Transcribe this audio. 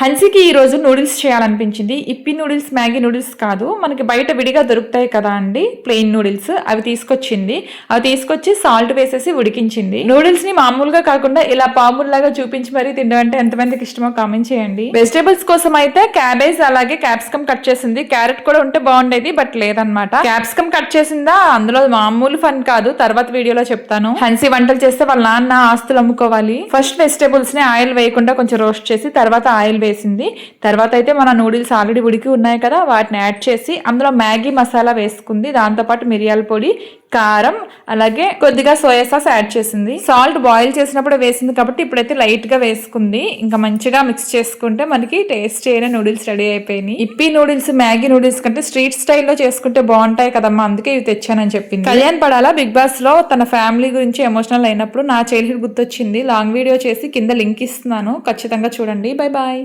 హన్సీకి ఈ రోజు నూడిల్స్ చేయాలనిపించింది. ఇప్పి నూడిల్స్ మ్యాగీ నూడిల్స్ కాదు. మనకి బయట విడిగా దొరుకుతాయి కదా అండి ప్లెయిన్ నూడిల్స్. అవి తీసుకొచ్చింది. అవి తీసుకొచ్చి సాల్ట్ వేసేసి ఉడికించింది. నూడిల్స్ని మామూలుగా కాకుండా ఇలా పాముల్లాగా చూపించి మరీ తినడం అంటే ఎంతమందికి ఇష్టమో కామెంట్ చేయండి. వెజిటేబుల్స్ కోసం అయితే క్యాబేజ్ అలాగే క్యాప్సికమ్ కట్ చేసింది. క్యారెట్ కూడా ఉంటే బాగుండేది బట్ లేదనమాట క్యాప్సికమ్ కట్ చేసిందా? అందులో మామూలు ఫన్ కాదు. తర్వాత వీడియోలో చెప్తాను. హన్సీ వంటలు చేస్తే వాళ్ళ నాన్న ఆస్తులు అమ్ముకోవాలి. ఫస్ట్ వెజిటేబుల్స్ని ఆయిల్ వేయకుండా కొంచెం రోస్ట్ చేసి తర్వాత ఆయిల్ వేసింది. తర్వాత అయితే మన నూడిల్స్ ఆల్రెడీ ఉడికి ఉన్నాయి కదా వాటిని యాడ్ చేసి అందులో మ్యాగీ మసాలా వేసుకుంది. దాంతోపాటు మిరియాల పొడి కారం అలాగే కొద్దిగా సోయా సాస్ యాడ్ చేసింది. సాల్ట్ బాయిల్ చేసినప్పుడు వేసింది కాబట్టి ఇప్పుడైతే లైట్గా వేసుకుంది. ఇంకా మంచిగా మిక్స్ చేసుకుంటే మనకి టేస్ట్ అయిన నూడిల్స్ రెడీ అయిపోయినాయి. ఇప్పి నూడిల్స్ మ్యాగీ నూడిల్స్ కంటే స్ట్రీట్ స్టైల్లో చేసుకుంటే బాగుంటాయి కదమ్మా అందుకే ఇవి తెచ్చానని చెప్పింది. కళ్యాణ్ పడాలా బిగ్ బాస్లో తన ఫ్యామిలీ గురించి ఎమోషనల్ అయినప్పుడు నా చైల్డ్హుడ్ గుర్తొచ్చింది. లాంగ్ వీడియో చేసి కింద లింక్ ఇస్తున్నాను. ఖచ్చితంగా చూడండి. Bye bye.